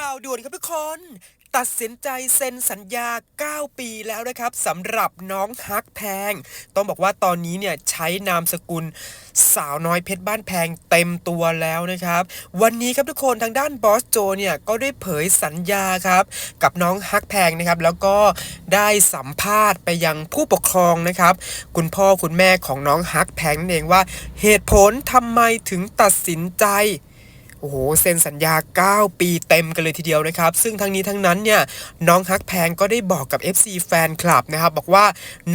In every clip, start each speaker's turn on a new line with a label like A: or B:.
A: ข่าวด่วนครับทุกคน ตัดสินใจเซ็นสัญญา 9 ปีแล้วนะครับสำหรับน้องฮักแพง ต้องบอกว่าตอนนี้เนี่ยใช้นามสกุลสาวน้อยเพชรบ้านแพงเต็มตัวแล้วนะครับ วันนี้ครับทุกคนทางด้านบอสโจเนี่ยก็ได้เผยสัญญาครับ กับน้องฮักแพงนะครับ แล้วก็ได้สัมภาษณ์ไปยังผู้ปกครองนะครับ คุณพ่อคุณแม่ของน้องฮักแพงนั่นเองว่า เหตุผลทำไมถึงตัดสินใจ โอ้โหเซ็นสัญญา 9 ปีเต็มกันเลยทีเดียวนะครับ ซึ่งทั้งนี้ทั้งนั้นเนี่ยน้องฮักแพงก็ได้บอกกับ FC แฟนคลับนะครับบอกว่า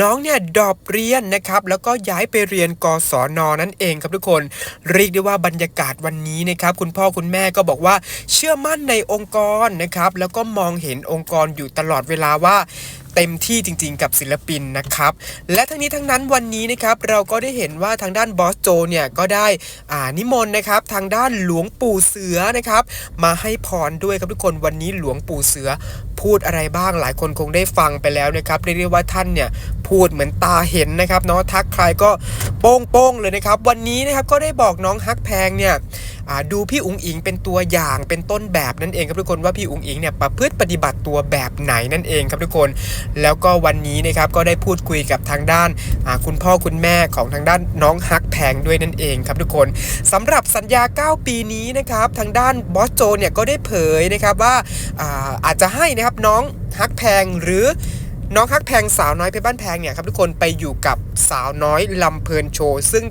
A: น้องเนี่ยดรอปเรียนนะครับแล้วก็ย้ายไปเรียนกศนนั่นเองครับทุกคนเรียกได้ว่าบรรยากาศวันนี้นะครับคุณพ่อคุณแม่ก็บอกว่าเชื่อมั่นในองค์กรนะครับแล้วก็มองเห็นองค์กรอยู่ตลอดเวลาว่า เต็มที่จริง ๆ กับศิลปินนะครับ และทั้งนี้ทั้งนั้นวันนี้นะครับเราก็ได้เห็นว่าทางด้านบอสโจเนี่ยก็ได้อ่านิมนต์นะครับทางด้านหลวงปู่เสือนะครับมาให้พรด้วยครับทุกคนวันนี้หลวงปู่เสือ พูดอะไรบ้างหลายคนคงได้ฟังไปแล้วนะครับเรียกได้ว่าท่านเนี่ยพูดเหมือนตาเห็นนะครับเนาะทักใครก็โป้งโป้งๆเลยนะครับ วันนี้นะครับก็ได้บอกน้องฮักแพงเนี่ยดูพี่อุ๋งอิงเป็นตัวอย่างเป็นต้นแบบนั่นเองครับทุกคนว่าพี่อุ๋งอิงเนี่ยประพฤติปฏิบัติตัวแบบไหนนั่นเองครับทุกคน แล้วก็วันนี้นะครับก็ได้พูดคุยกับทางด้านคุณพ่อคุณแม่ของทางด้านน้องฮักแพงด้วยนั่นเองครับทุกคนสำหรับสัญญา 9 ปีนี้นะครับทางด้านบอสโจเนี่ยก็ได้เผยนะครับว่าอ่าอาจจะให้นะครับน้องฮักแพงหรือน้องฮักแพงสาวน้อยเพชรบ้านแพงเนี่ยครับทุกคนไปอยู่กับสาวน้อยลำเพลินโชว์ซึ่ง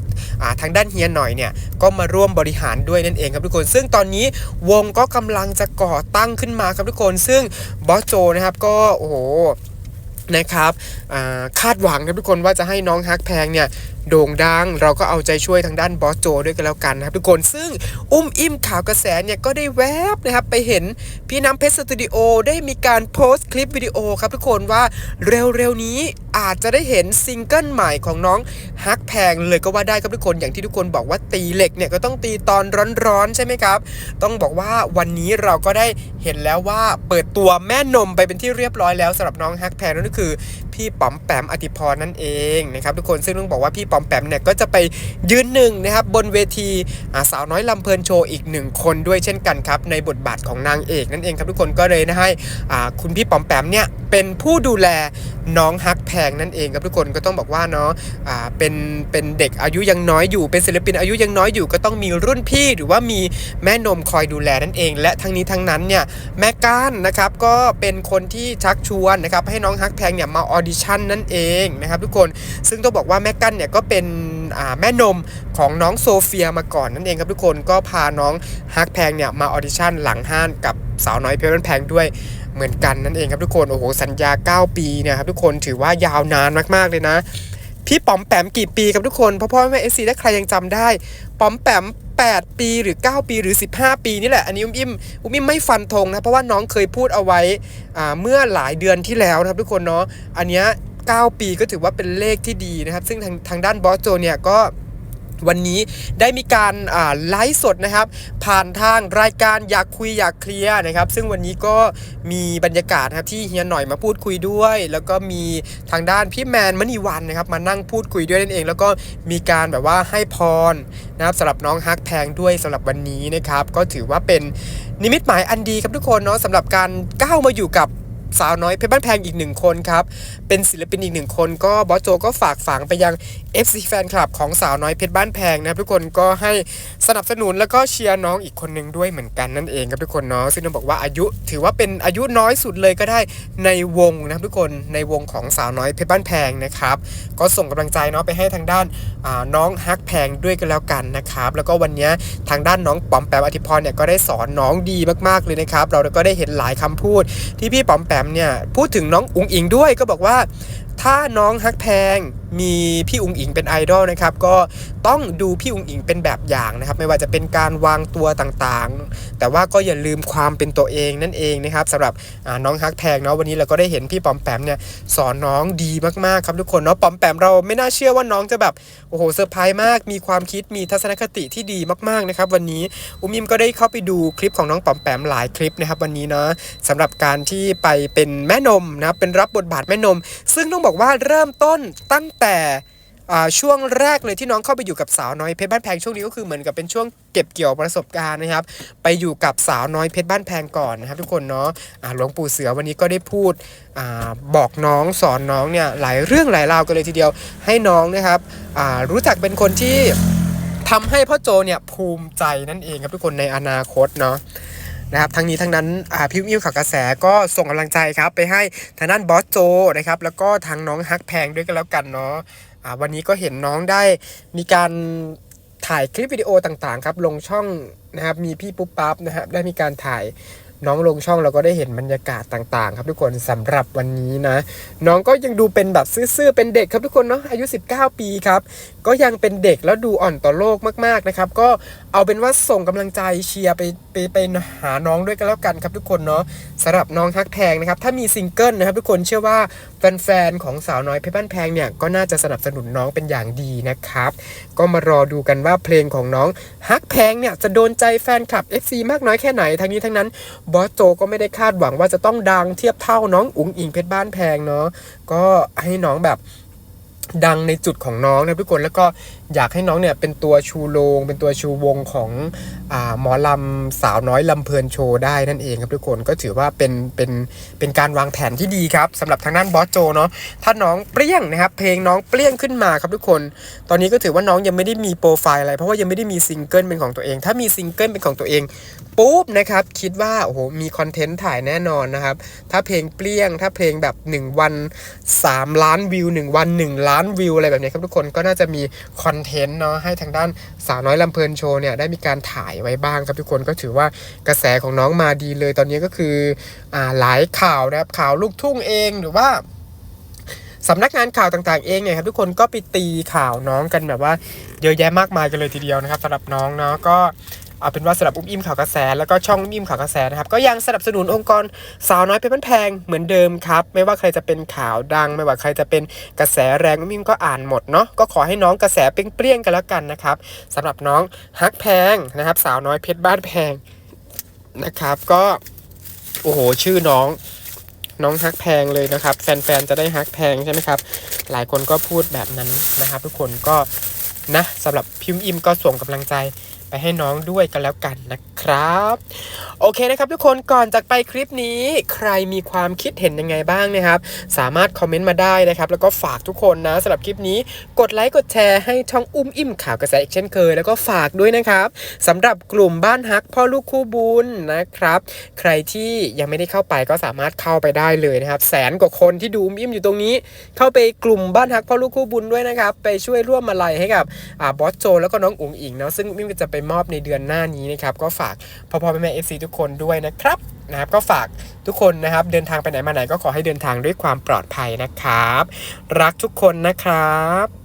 A: าทางด้านเฮียหน่อยเนี่ยก็มาร่วมบริหารด้วยนั่นเองครับทุกคน ซึ่งตอนนี้วงก็กำลังจะก่อตั้งขึ้นมาครับทุกคน ซึ่งบอสโจนะครับก็โอ้โหนะครับาคาดหวังครับทุกคนว่าจะให้น้องฮักแพงเนี่ย โด่งดัง เราก็เอาใจช่วยทางด้านบอสโจด้วยกันแล้วกันนะครับทุกคนซึ่งอุ้มอิ่มข่าวกระแสเนี่ยก็ได้แวบนะครับไปเห็นพี่น้ำเพชรสตูดิโอได้มีการโพสต์คลิปวิดีโอครับทุกคนว่าเร็วๆนี้อาจจะได้เห็นซิงเกิลใหม่ของน้องฮักแพงเลยก็ว่าได้ครับทุกคนอย่างที่ทุกคนบอกว่าตีเหล็กเนี่ยก็ต้องตีตอนร้อนๆใช่ไหมครับ ต้องบอกว่าวันนี้เราก็ได้เห็นแล้วว่าเปิดตัวแม่นมไปเป็นที่เรียบร้อยแล้วสำหรับน้องฮักแพงนั่นก็คือ พี่ป๋อมแปมอธิพรนั่นเองนะครับทุกคนซึ่งต้องบอกว่าพี่ป๋อมแปมเนี่ยก็จะไปยืนหนึ่งนะครับบนเวทีสาวน้อยลำเพลินโชว์อีกหนึ่งคนด้วยเช่นกันครับในบทบาทของนางเอกนั่นเองครับทุกคนก็เลยนะให้คุณพี่ป๋อมแปมเนี่ยเป็นผู้ดูแล น้องฮักแพงนั่นเองครับทุกคนก็ต้องบอกว่าเนาะอ่าเป็นเป็นเด็กอายุยังน้อยอยู่ เป็นศิลปินอายุยังน้อยอยู่ ก็ต้องมีรุ่นพี่หรือว่ามีแม่นมคอยดูแลนั่นเอง และทั้งนี้ทั้งนั้นเนี่ยแม่ก้านนะครับก็เป็นคนที่ชักชวนนะครับให้น้องฮักแพงเนี่ยมาออดิชั่นนั่นเองนะครับทุกคนซึ่งต้องบอกว่าแม่กั้นเนี่ยก็เป็นแม่นมของน้องโซเฟียมาก่อนนั่นเองครับทุกคนก็พาน้องฮักแพงเนี่ยมาออดิชั่นหลังห้านกับสาวน้อยเพชรบ้านแพงด้วย เหมือนกันนั่นเองครับทุกคนโอ้โหสัญญา 9 ปีเนี่ยครับทุกคนถือว่ายาวนานมากๆเลยนะ พี่ป๋อมแปมกี่ปีครับทุกคนพ่อพ่อแม่เอซีถ้าใครยังจำได้ป๋อมแปม8 ปีหรือ 9 ปีหรือ 15 ปีนี่แหละ อันนี้อุ้มอิ่มอุ้มอิ่มไม่ฟันธงนะ เพราะว่าน้องเคยพูดเอาไว้อ่าเมื่อหลายเดือนที่แล้วนะครับทุกคนเนาะอันเนี้ย9ปีก็ถือว่าเป็นเลขที่ดีนะครับ ซึ่งทางทางด้านบอสโจเนี่ยก็ วันนี้ได้มีการไลฟ์สดนะครับ ผ่านทางรายการอยากคุยอยากเคลียร์นะครับ ซึ่งวันนี้ก็มีบรรยากาศครับที่เฮียหน่อยมาพูดคุยด้วย แล้วก็มีทางด้านพี่แมนมณีวันนะครับ มานั่งพูดคุยด้วยนั่นเอง แล้วก็มีการแบบว่าให้พรนะครับสำหรับน้องฮักแพงด้วยสำหรับวันนี้นะครับ ก็ถือว่าเป็นนิมิตหมายอันดีครับทุกคนเนาะสำหรับการก้าวมาอยู่กับ สาวน้อยเพชรบ้านแพงอีกหนึ่งคนครับเป็นศิลปินอีกหนึ่งคนก็บอสโจก็ฝากฝังไปยัง FC แฟนคลับของสาวน้อยเพชรบ้านแพงนะครับทุกคนก็ให้สนับสนุนแล้วก็เชียร์น้องอีกคนหนึ่งด้วยเหมือนกันนั่นเองครับทุกคนเนาะซึ่งต้องบอกว่าอายุถือว่าเป็นอายุน้อยสุดเลยก็ได้ในวงนะครับทุกคนในวงของสาวน้อยเพชรบ้านแพงนะครับก็ส่งกำลังใจเนาะไปให้ทางด้านาน้องฮักแพงด้วยกันแล้วกันนะครับแล้วก็วันนี้ทางด้านน้องป๋อมแปมอธิพรเนี่ยก็ได้สอนน้องดีมากๆเลยนะครับเราก็ได้เห็นหลายคำพูดที่พี่ป๋อมแปมเนี่ยพูดถึงน้องอุงอิงด้วยก็บอกว่า ถ้าน้องฮักแพงมีพี่อุ๋งอิงเป็นไอดอลนะครับก็ต้องดูพี่อุ๋งอิงเป็นแบบอย่างนะครับ ไม่ว่าจะเป็นการวางตัวต่างๆ แต่ว่าก็อย่าลืมความเป็นตัวเองนั่นเองนะครับสำหรับน้องฮักแพงเนาะวันนี้เราก็ได้เห็นพี่ปอมแปมเนี่ยสอนน้องดีมากๆครับทุกคนเนาะปอมแปมเราไม่น่าเชื่อว่าน้องจะแบบโอ้โหเซอร์ไพรส์มาก มีความคิดมีทัศนคติที่ดีมากๆนะครับวันนี้อุ้มอิมก็ได้เข้าไปดูคลิปของน้องปอมแปมหลายคลิปนะครับวันนี้เนาะสำหรับการที่ไปเป็นแม่นมนะเป็นรับบทบาทแม่นม ซึ่งต้องบอกว่าเริ่มต้นตั้งแต่ช่วงแรกเลยที่น้องเข้าไปอยู่กับสาวน้อยเพชรบ้านแพงช่วงนี้ก็คือเหมือนกับเป็นช่วงเก็บเกี่ยวประสบการณ์นะครับ ไปอยู่กับสาวน้อยเพชรบ้านแพงก่อนนะครับ ทุกคนเนาะหลวงปู่เสือวันนี้ก็ได้พูดอบอกน้องสอนน้องเนี่ยหลายเรื่องหลายราวกันเลยทีเดียวให้น้องนะครับรู้จักเป็นคนที่ทำให้พ่อโจเนี่ยภูมิใจนั่นเองครับทุกคนในอนาคตเนาะ นะครับทั้งนี้ทั้งนั้นอ่าพิมพ์อิ่วข่าวกระแสก็ส่งกำลังใจครับไปให้ทางด้านบอสโจนะครับแล้วก็ทางน้องฮักแพงด้วยกันแล้วกันเนาะวันนี้ก็เห็นน้องได้มีการถ่ายคลิปวิดีโอต่างๆครับลงช่องนะครับมีพี่ปุ๊บปั๊บนะครับได้มีการถ่าย น้องลงช่องเราก็ได้เห็นบรรยากาศต่างๆ ครับทุกคนสำหรับวันนี้นะ น้องก็ยังดูเป็นแบบซื่อๆเป็นเด็กครับทุกคนเนาะอายุ 19 ปีครับ ก็ยังเป็นเด็กแล้วดูอ่อนต่อโลกมากๆนะครับ ก็เอาเป็นว่าส่งกำลังใจเชียร์ไปไปไปหาน้องด้วยกันแล้วกันครับทุกคนเนาะสำหรับน้องฮักแพงนะครับ ถ้ามีซิงเกิลนะครับทุกคนเชื่อว่าแฟนๆของสาวน้อยเพชรบ้านแพงเนี่ยก็น่าจะสนับสนุนน้องเป็นอย่างดีนะครับ ก็มารอดูกันว่าเพลงของน้องฮักแพงเนี่ยจะโดนใจแฟนคลับ FC มากน้อยแค่ไหนทั้งนี้ทั้งนั้นบอสโจก็ไม่ได้คาดหวังว่าจะต้องดังเทียบเท่าน้องอุ๋งอิงเพชรบ้านแพงเนาะก็ให้น้องแบบ ดังในจุดของน้องนะทุกคนแล้วก็อยากให้น้องเนี่ยเป็นตัวชูโรงเป็นตัวชูวงของอหมอลำสาวน้อยลำเพลินโชว์ได้นั่นเองครับทุกคนก็ถือว่าเป็นเป็นเป็นการวางแผนที่ดีครับสำหรับทางด้านบอสโจเนาะถ้าน้องเปรี้ยงนะครับเพลงน้องเปรี้ยงขึ้นมาครับทุกคน ตอนนี้ก็ถือว่าน้องยังไม่ได้มีโปรไฟล์อะไรเพราะว่ายังไม่ได้มีซิงเกิลเป็นของตัวเอง ถ้ามีซิงเกิลเป็นของตัวเองปุ๊บนะครับคิดว่าโอ้โหมีคอนเทนต์ถ่ายแน่นอนนะครับถ้าเพลงเปรี้ยงถ้าเพลงแบบ 1 วัน 3 ล้านวิว 1 วัน 1ล้านานวิวอะไรแบบนี้ครับทุกคนก็น่าจะมีคอนเทนต์เนาะให้ทางด้านสาวน้อยลำเพลินโชว์เนี่ยได้มีการถ่ายไว้บ้างครับทุกคนก็ถือว่ากระแสของน้องมาดีเลยตอนนี้ก็คืออ่าหลายข่าวนะครับข่าวลูกทุ่งเองหรือว่าสำนักงานข่าวต่างๆเองเนี่ยครับทุกคนก็ไปตีข่าวน้องกันแบบว่าเยอะแยะมากมายกันเลยทีเดียวนะครับสำหรับน้องเนาะก็ เอาเป็นว่าสำหรับอุ้มอิ่มข่าวกระแส แล้วก็ช่องอุ้มอิ่มข่าวกระแสนะครับก็ยังสนับสนุนองค์กรสาวน้อยเพชรบ้านแพงเหมือนเดิมครับไม่ว่าใครจะเป็นข่าวดัง ไม่ว่าใครจะเป็นกระแสแรงอุ้มอิ่มก็อ่านหมดเนาะก็ขอให้น้องกระแสเปรี้ยงๆกันแล้วกันนะครับสำหรับน้องฮักแพงนะครับ สาวน้อยเพชรบ้านแพงนะครับก็โอ้โหชื่อน้องน้องฮักแพงเลยนะครับ แฟนๆ จะได้ฮักแพงใช่ไหมครับ หลายคนก็พูดแบบนั้นนะครับ ทุกคนก็นะสำหรับพิมพ์อิมก็ส่งกำลังใจ ไปให้น้องด้วยกันแล้วกันนะครับ โอเคนะครับทุกคนก่อนจากไปคลิปนี้ ใครมีความคิดเห็นยังไงบ้างนะครับ สามารถคอมเมนต์มาได้นะครับ แล้วก็ฝากทุกคนนะสำหรับคลิปนี้ กดไลค์กดแชร์ให้ช่องอุ้มอิ่มข่าวกระแสอีกเช่นเคย แล้วก็ฝากด้วยนะครับสำหรับกลุ่มบ้านฮักพ่อลูกคู่บุญนะครับ ใครที่ยังไม่ได้เข้าไปก็สามารถเข้าไปได้เลยนะครับ แสนกว่าคนที่ดูอุ้มอิ่มอยู่ตรงนี้ เข้าไปกลุ่มบ้านฮักพ่อลูกคู่บุญด้วยนะครับ ไปช่วยร่วมมาลัยให้กับอ่าบอสโจ แล้วก็น้องอุ๋งอิงเนาะซึ่งอุ้มอิ่มก็จะไปมอบในเดือนหน้านี้นะครับก็ฝากพ่อพ่อแม่แม่เอฟซีทุกคนด้วยนะครับนะครับก็ฝากทุกคนนะครับเดินทางไปไหนมาไหนก็ขอให้เดินทางด้วยความปลอดภัยนะครับ รักทุกคนนะครับ